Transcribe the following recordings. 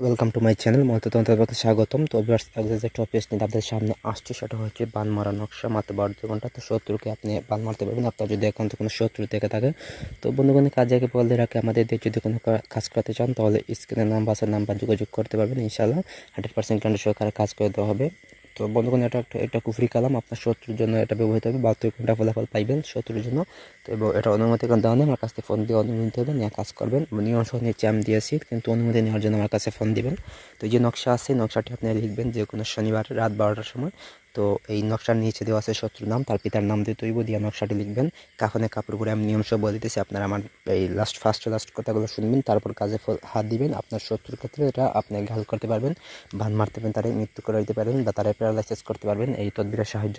Welcome to my channel মন্ততন্ত্রকে স্বাগতম। তো যে টপিক নিয়ে আপনাদের সামনে আসছে, সেটা হচ্ছে বান মারা নকশা মাত্র বারো ঘণ্টা তো শত্রুকে আপনি বান মারতে পারবেন, আপনার যদি এখন কোনো শত্রু থেকে থাকে। তো বন্ধুগণ, কাজে বলতে রাখে, আমাদের যদি কোনো কাজ করতে চান, তাহলে স্ক্রিনের নাম্বার নাম্বার যোগাযোগ করতে পারবেন ইনশাল্লাহ হান্ড্রেড পার্সেন্ট কাজ করে দেওয়া হবে। তো বন্ধুগণ, এটা একটা এটা কুফরি কালাম। আপনার শত্রুর জন্য এটা ব্যবহৃত হবে। বাহাত্তর ঘণ্টা ফলাফল পাইবেন শত্রুর জন্য। তো এবং এটা অনুমতি দেওয়া নেই? আমার কাছ থেকে ফোন দিয়ে অনুমতি হবে নিয়ে কাজ করবেন। নিয়ম সহ নিয়ে চ্যাম দিয়েছি, কিন্তু অনুমতি নেওয়ার জন্য আমার কাছে ফোন দিবেন। তো যে নকশা আছে, নকশাটি আপনি লিখবেন যে কোনো শনিবার রাত বারোটার সময়। তো এই নকশার নিচে দেওয়া আছে শত্রুর নাম, তার পিতার নাম দিয়ে তৈব দিয়ে নকশাটি লিখবেন। কাফনে কাপড় পরে আমি নিয়ম সব বলে দিতেছি, আপনারা আমার এই লাস্ট ফার্স্ট লাস্ট কথাগুলো শুনবেন, তারপর কাজে হাত দিবেন। আপনার শত্রুর ক্ষেত্রে এটা আপনি ঘাল করতে পারবেন ভান মারতে পারবেন তারা মৃত্যু করে দিতে পারবেন বা তারা প্যারালাইসিস করতে পারবেন, এই তদবিরের সাহায্য।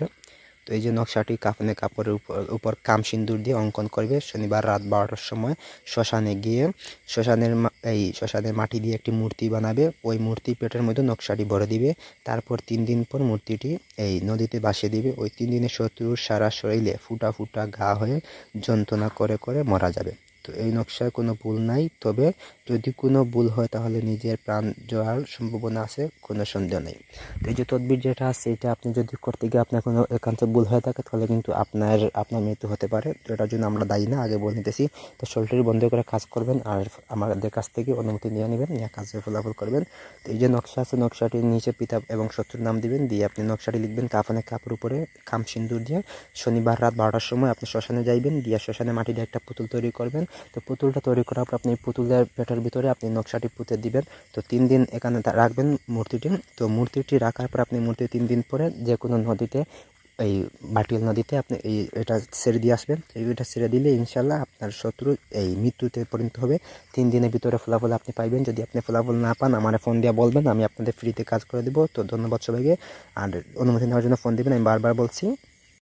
তো এই যে নকশাটি কাফনে কাপড়ের উপর উপর কাম সিন্দুর দিয়ে অঙ্কন করবে শনিবার রাত বারোটার সময় শ্মশানে গিয়ে। শ্মশানের এই শ্মশানের মাটি দিয়ে একটি মূর্তি বানাবে। ওই মূর্তি পেটের মধ্যে নকশাটি ভরে দিবে। তারপর তিন দিন পর মূর্তিটি এই নদীতে বাসিয়ে দিবে। ওই তিন দিনে শত্রুর সারা শরীরে ফুটা ফুটা ঘা হয়ে যন্ত্রণা করে করে মারা যাবে। তো এই নকশায় কোনো ভুল নাই। তবে যদি কোনো ভুল হয়, তাহলে নিজের প্রাণ যাওয়ার সম্ভাবনা আছে, কোনো সন্দেহ নেই। তো এই যে তদবির যেটা আছে, এটা আপনি যদি করতে গিয়ে আপনার কোনো একান্ত ভুল হয়ে থাকে, তাহলে কিন্তু আপনার আপনার মৃত্যু হতে পারে। তো এটার জন্য আমরা দায়ী না, আগে বলে নিতেছি। তো শরীরটি বন্ধ করে কাজ করবেন আর আমাদের কাছ থেকে অনুমতি নিয়ে নেবেন, নিয়ে কাজে ফলাফল করবেন। তো এই যে নকশা আছে, নকশাটির নিচে পিতা এবং শত্রুর নাম দিবেন, দিয়ে আপনি নকশাটি লিখবেন কাফনে কাপড় উপরে, খাম সিন্দুর দিয়ে। শনিবার রাত বারোটার সময় আপনি শ্মশানে যাইবেন, দিয়ে শ্মশানে মাটি দিয়ে একটা পুতুল তৈরি করবেন। তো পুতুলটা তৈরি করার পর আপনি পুতুলের পেটের ভিতরে আপনি নকশাটি পুঁতে দিবেন। তো তিন দিন এখানে রাখবেন মূর্তিটি। তো মূর্তিটি রাখার পর আপনি মূর্তি তিন দিন পরে যে কোনো নদীতে, এই বাটিয়াল নদীতে আপনি এই এটা ছেড়ে দিয়ে আসবেন। এটা ছেড়ে দিলে ইনশাল্লাহ আপনার শত্রু এই মৃত্যুতে পরিণত হবে। তিন দিনের ভিতরে ফলাফল আপনি পাইবেন। যদি আপনি ফলাফল না পান, আমার ফোন দিয়ে বলবেন, আমি আপনাদের ফ্রিতে কাজ করে দেবো। তো ধন্যবাদ সবাইকে। আর অনুমতি নেওয়ার জন্য ফোন দিবেন, আমি বারবার বলছি।